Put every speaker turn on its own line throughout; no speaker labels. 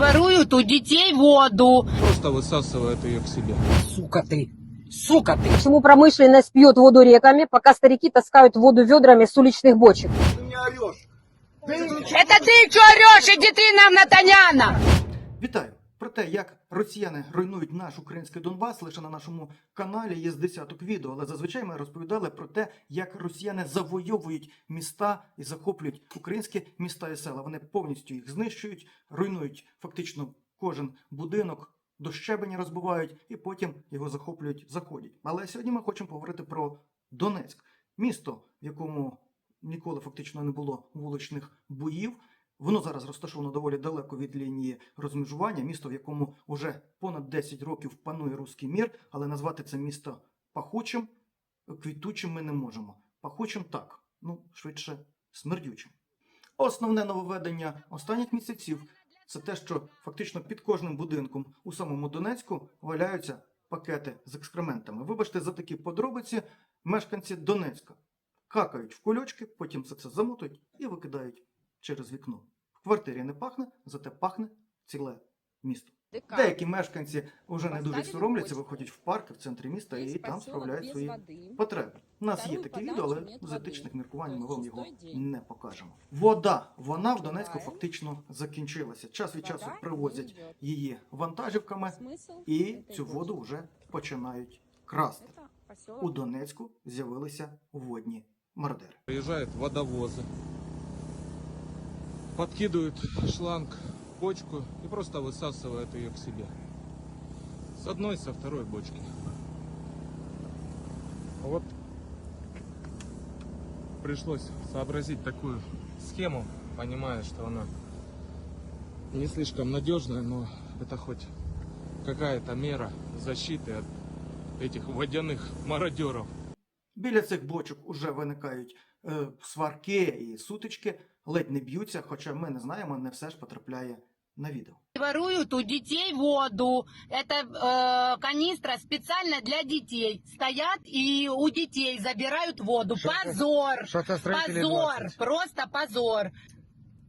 Воруют у детей воду.
Просто высасывает ее к себе.
Сука ты! Сука ты!
Почему промышленность пьет воду реками, пока старики таскают воду ведрами с уличных бочек?
Это ты что орешь? Иди ты нам, Натаняна!
Вітаю! Про те, як росіяни руйнують наш український Донбас, лише на нашому каналі є з десяток відео. Але зазвичай ми розповідали про те, як росіяни завойовують міста і захоплюють українські міста і села. Вони повністю їх знищують, руйнують фактично кожен будинок, до щебеня розбивають і потім його захоплюють, заходять. Але сьогодні ми хочемо поговорити про Донецьк, місто, в якому ніколи фактично не було вуличних боїв. Воно зараз розташовано доволі далеко від лінії розмежування, місто, в якому вже понад 10 років панує руський мір, але назвати це місто пахучим, квітучим ми не можемо. Пахучим так, ну швидше смердючим. Основне нововведення останніх місяців це те, що фактично під кожним будинком у самому Донецьку валяються пакети з екскрементами. Вибачте за такі подробиці, мешканці Донецька какають в кульочки, потім все це замотують і викидають через вікно. В квартирі не пахне, зате пахне ціле місто. Деякі мешканці вже не дуже соромляться, виходять в парки в центрі міста і там справляють свої потреби. У нас є таке відео, але з етичних міркувань ми вам його не покажемо. Вода, вона в Донецьку фактично закінчилася. Час від часу привозять її вантажівками і цю воду вже починають красти. У Донецьку з'явилися водні мардери.
Приезжают водовозы, подкидывают шланг в бочку и просто высасывают ее к себе. С одной, со второй бочки. Вот пришлось сообразить такую схему, понимая, что она не слишком надежная, но это хоть какая-то мера защиты от этих водяных мародеров.
Біля цих бочок уже виникають е, сварки і сутички, ледь не б'ються, хоча ми не знаємо, не все ж потрапляє на відео.
Воруют у детей воду. Это э, канистра специально для детей. Стоят и у детей забирают воду. Позор! Позор! Просто позор!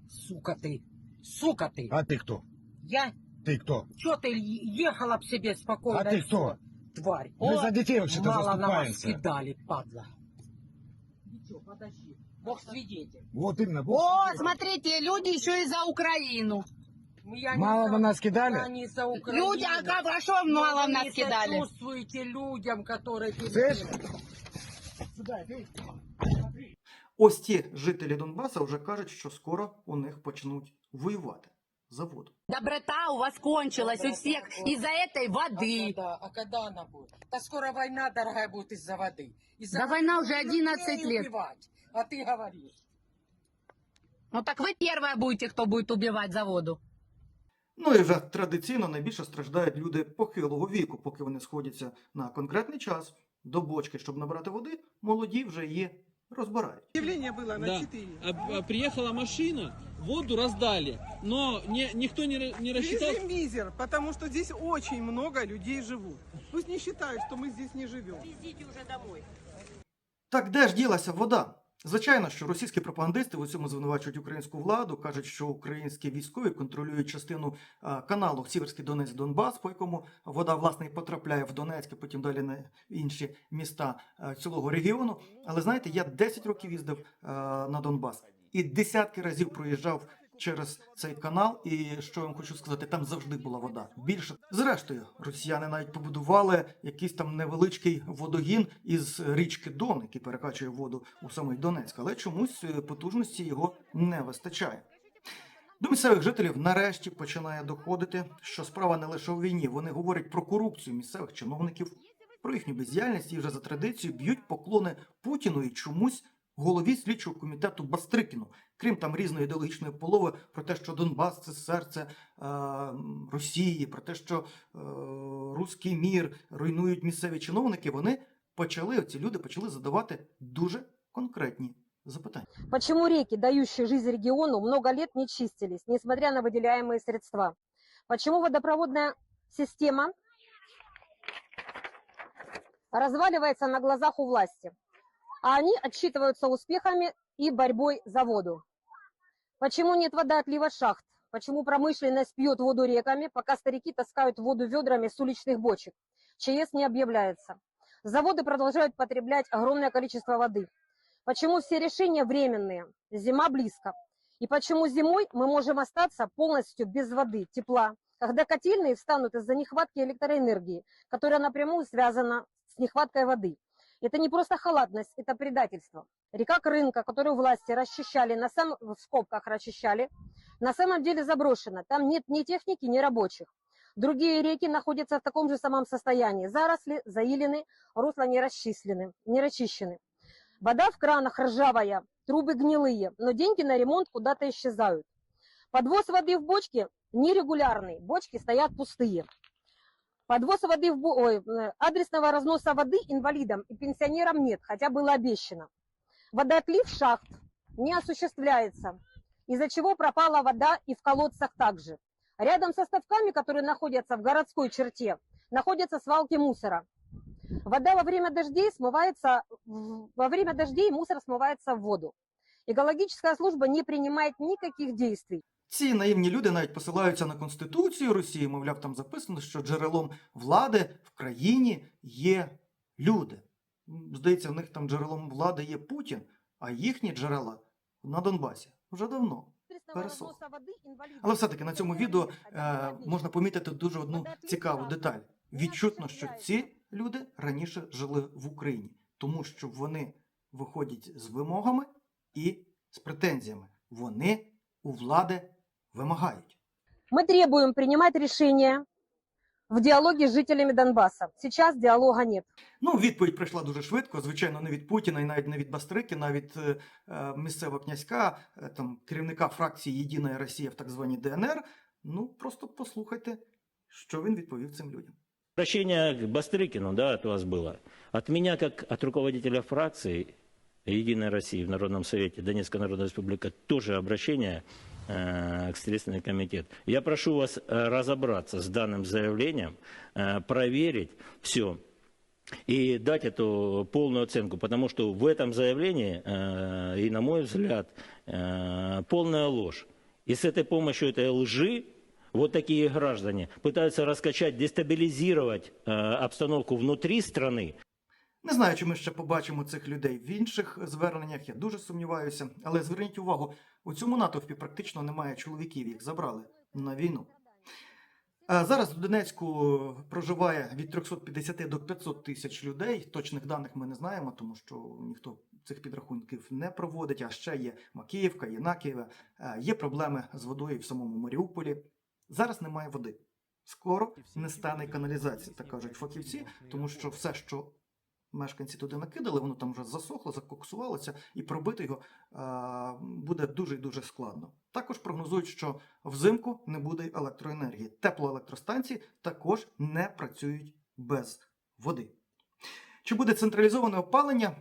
Сука ты! Сука ты!
А ты кто?
Я?
Ты кто?
Чё ты ехала б себе спокойно?
А ты кто?
Тварь!
Мы
О,
за детей вообще-то
Мало на вас
заступаемся.
кидали, падла. Ничего, подожди. Бог свидетель.
Вот именно. Бог
О,
свидетель.
смотрите, люди еще и за Украину.
Ну, Я
Мало
не
на
за-
нас кидали?
Я не за Украину.
Люди, а как, а что
Но
мало в
вы
нас
не
кидали?
сочувствуете людям, которые...
Слышь?
Сюда, иди.
Ось ті жителі Донбаса вже кажуть, що скоро у них почнуть воювати за воду.
Доброта у вас кончилась у всех из-за этой
А
воды.
когда, а когда она будет? Да скоро война, дорогая, будет из-за воды. Из-за
Да
воды
война уже
нужно
11
людей
лет.
убивать. А ты говоришь.
Ну так вы первая будете, кто будет убивать за воду.
Ну і вже традиційно найбільше страждають люди похилого віку, поки вони сходяться на конкретний час до бочки, щоб набрати води, молоді вже її розбирають.
Объявление было на
Да.
4.
А- а Приехала машина, воду раздали, но не, никто не, ра- не рассчитал.
Везли мизер, потому что здесь очень много людей живут. Пусть не считают, что мы здесь не живем.
Так де ж ділася вода? Звичайно, що російські пропагандисти в цьому звинувачують українську владу, кажуть, що українські військові контролюють частину каналу Сіверський Донець Донбас, по якому вода власне і потрапляє в Донецьк, потім далі на інші міста цілого регіону. Але знаєте, я 10 років їздив на Донбас і десятки разів проїжджав через цей канал. І що я вам хочу сказати, там завжди була вода. Більше зрештою, росіяни навіть побудували якийсь там невеличкий водогін із річки Дон, який перекачує воду у самий Донецьк, але чомусь е, потужності його не вистачає. До місцевих жителів нарешті починає доходити, що справа не лише у війні. Вони говорять про корупцію місцевих чиновників, про їхню бездіяльність і вже за традицією б'ють поклони Путіну і чомусь голові слідчого комітету Бастрикіну. Крім там різної ідеологічної полови про те, що Донбас це серце е, Росії, про те, що е, руський мір руйнують місцеві чиновники. Вони почали, ці люди почали задавати дуже конкретні запитання.
Почему реки, дающие жизнь региону, много лет не чистились, несмотря на выделяемые средства? Почему водопроводная система разваливается на глазах у власти, а они отчитываются успехами и борьбой за воду? Почему нет водоотлива шахт? почему промышленность пьет воду реками, пока старики таскают воду ведрами с уличных бочек. ЧС не объявляется. Заводы продолжают потреблять огромное количество воды. Почему все решения временные? Зима близко. И почему зимой мы можем остаться полностью без воды, тепла, когда котельные встанут из-за нехватки электроэнергии, которая напрямую связана с нехваткой воды. Это не просто халатность, это предательство. Река Крынка, которую власти расчищали, на сам... в скобках расчищали, на самом деле заброшена. Там нет ни техники, ни рабочих. Другие реки находятся в таком же самом состоянии. Заросли, заилены, русла не расчислены, не расчищены. Вода в кранах ржавая, трубы гнилые, но деньги на ремонт куда-то исчезают. Подвоз воды в бочке нерегулярный, бочки стоят пустые. Подвоз воды в ой, э, адресного разноса воды инвалидам и пенсионерам нет, хотя было обещано. Водоотлив шахт не осуществляется, из-за чего пропала вода и в колодцах также. Рядом со ставками, которые находятся в городской черте, находятся свалки мусора. Вода во время дождей смывается, во время дождей мусор смывается в воду. Екологічна служба не приймає ніяких дій.
Ці наївні люди навіть посилаються на Конституцію Росії, мовляв, там записано, що джерелом влади в країні є люди. Здається, в них там джерелом влади є Путін, а їхні джерела на Донбасі вже давно. Пересох. Але все-таки на цьому відео е, можна помітити дуже одну цікаву деталь. Відчутно, що ці люди раніше жили в Україні, тому що вони виходять з вимогами і з претензіями. Вони у влади вимагають.
Мы требуем принимать решения в диалоге с жителями Донбасса. Сейчас диалога нет.
Ну, відповідь прийшла дуже швидко. Звичайно, не від Путіна і навіть не від Бастрики, навіть е, е, місцевого князька, е, там керівника фракції Єдина Росія в так званій ДНР. Ну, просто послухайте, що він відповів цим людям.
Обращение к Бастрыкину, да, от вас было. От меня, как от руководителя фракции «Единой России» в Народном Совете Донецкая Народная Республика, тоже обращение э, к Следственный комитет. Я прошу вас э, разобраться с данным заявлением, э, проверить все и дать эту полную оценку, потому что в этом заявлении, и на мой взгляд, полная ложь. И с этой помощью этой лжи вот такие граждане пытаются раскачать, дестабилизировать обстановку внутри страны,
Не знаю, чи ми ще побачимо цих людей в інших зверненнях. Я дуже сумніваюся. Але зверніть увагу, у цьому натовпі практично немає чоловіків, їх забрали на війну. А зараз в Донецьку проживає від 350 до 500 тисяч людей. Точних даних ми не знаємо, тому що ніхто цих підрахунків не проводить. А ще є Макіївка. Е, Є проблеми з водою в самому Маріуполі. Зараз немає води. Скоро не стане каналізації, так кажуть фахівці, тому що все, що мешканці туди накидали, воно там вже засохло, закоксувалося, і пробити його а, буде дуже і дуже складно. Також прогнозують, що взимку не буде електроенергії. Теплоелектростанції також не працюють без води. Чи буде централізоване опалення?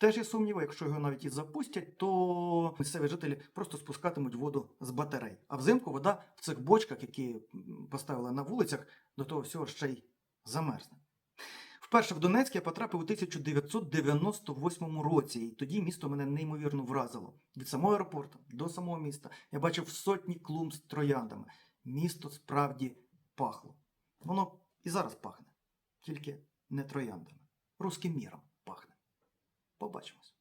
Теж є сумніви, якщо його навіть і запустять, то місцеві жителі просто спускатимуть воду з батарей. А взимку вода в цих бочках, які поставили на вулицях, до того всього ще й замерзне. Вперше в Донецьк я потрапив у 1998 році, і тоді місто мене неймовірно вразило. Від самого аеропорту до самого міста я бачив сотні клумб з трояндами. Місто справді пахло. Воно і зараз пахне, тільки не трояндами. Руським міром пахне. Побачимось.